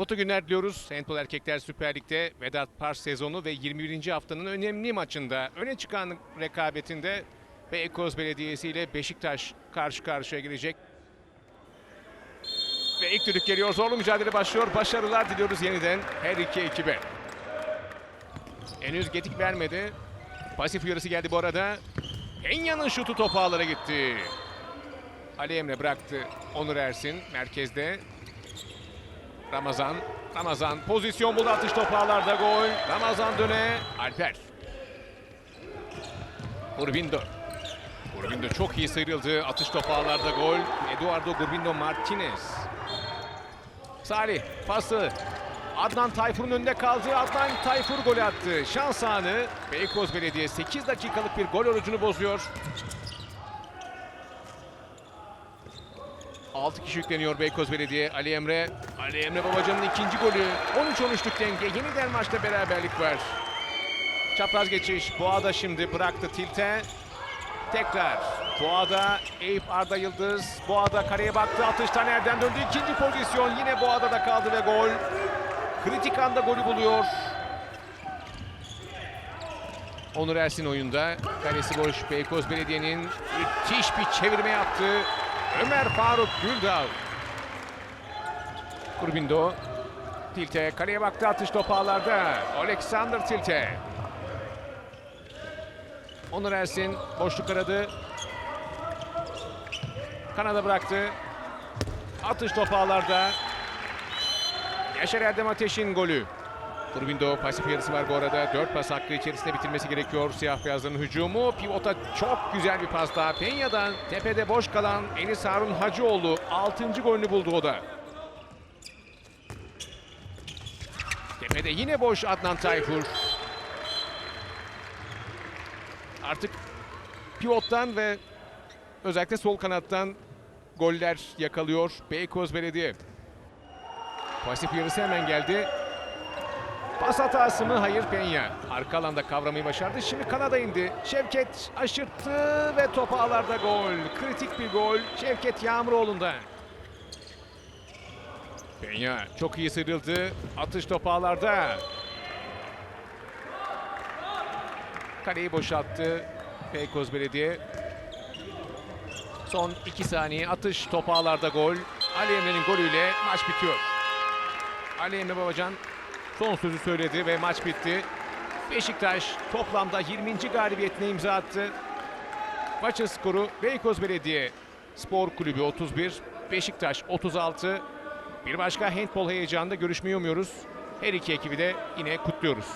Mutlu günler diliyoruz. Handball Erkekler Süper Lig'de Vedat Pars sezonu ve 21. haftanın önemli maçında öne çıkan rekabetinde Beykoz Belediyesi ile Beşiktaş karşı karşıya gelecek. Ve ilk düdük geliyor. Zorlu mücadele başlıyor. Başarılar diliyoruz yeniden her iki ekibe. Henüz getik vermedi. Pasif uyarısı geldi bu arada. Enya'nın şutu topu ağlara gitti. Ali Emre bıraktı. Onur Ersin merkezde. Ramazan. Ramazan pozisyon buldu atış topu ağlarda gol. Ramazan döne. Alper. Urbindo. Urbindo çok iyi sıyrıldı. Atış topu ağlarda gol. Eduardo Gurbindo Martinez. Salih pası. Adnan Tayfur'un önünde kaldı. Adnan Tayfur gol attı. Şans anı. Beykoz Belediye 8 dakikalık bir gol orucunu bozuyor. 6 kişi yükleniyor Beykoz Belediye. Ali Emre. Ali Emre Babacan'ın ikinci golü. 13-13'lük denge. Yeniden maçta beraberlik var. Çapraz geçiş. Boğa'da şimdi bıraktı Tilte. Tekrar. Boğa'da Eyüp Arda Yıldız. Boğa'da kareye baktı. Atıştan nereden döndü? İkinci pozisyon. Yine Boğa'da da kaldı ve gol. Kritik anda golü buluyor. Onur Ersin oyunda. Kalesi boş Beykoz Belediye'nin müthiş bir çevirme yaptı. Ömer Faruk Güldağ. Kurbindo. Tilte kaleye baktı atış topu ağlarda. Alexander Tilte. Onur Ersin boşluk aradı. Kanada bıraktı. Atış topu ağlarda. Yaşar Erdem Ateş'in golü. Kurbindo pasif yarısı var bu arada. 4 pas hakkı içerisinde bitirmesi gerekiyor. Siyah beyazların hücumu. Pivota çok güzel bir pas daha. Penya'dan tepede boş kalan Enis Harun Hacıoğlu 6. golünü buldu o da. Tepede yine boş Adnan Tayfur. Artık pivottan ve özellikle sol kanattan goller yakalıyor Beykoz Belediye. Pasif yarısı hemen geldi. Pas hatası mı? Hayır Penya. Arka alanda kavramayı başardı. Şimdi Kanada indi. Şevket aşırttı ve topu ağlarda gol. Kritik bir gol. Şevket Yağmuroğlu'nda. Penya çok iyi sıyrıldı. Atış topu ağlarda. Kaleyi boşalttı Beykoz Belediye. Son 2 saniye atış topu ağlarda gol. Ali Emre'nin golüyle maç bitiyor. Ali Emre Babacan son sözü söyledi ve maç bitti. Beşiktaş toplamda 20. galibiyetine imza attı. Maçın skoru Beykoz Belediye Spor Kulübü 31, Beşiktaş 36. Bir başka handball heyecanında görüşmeyi umuyoruz. Her iki ekibi de yine kutluyoruz.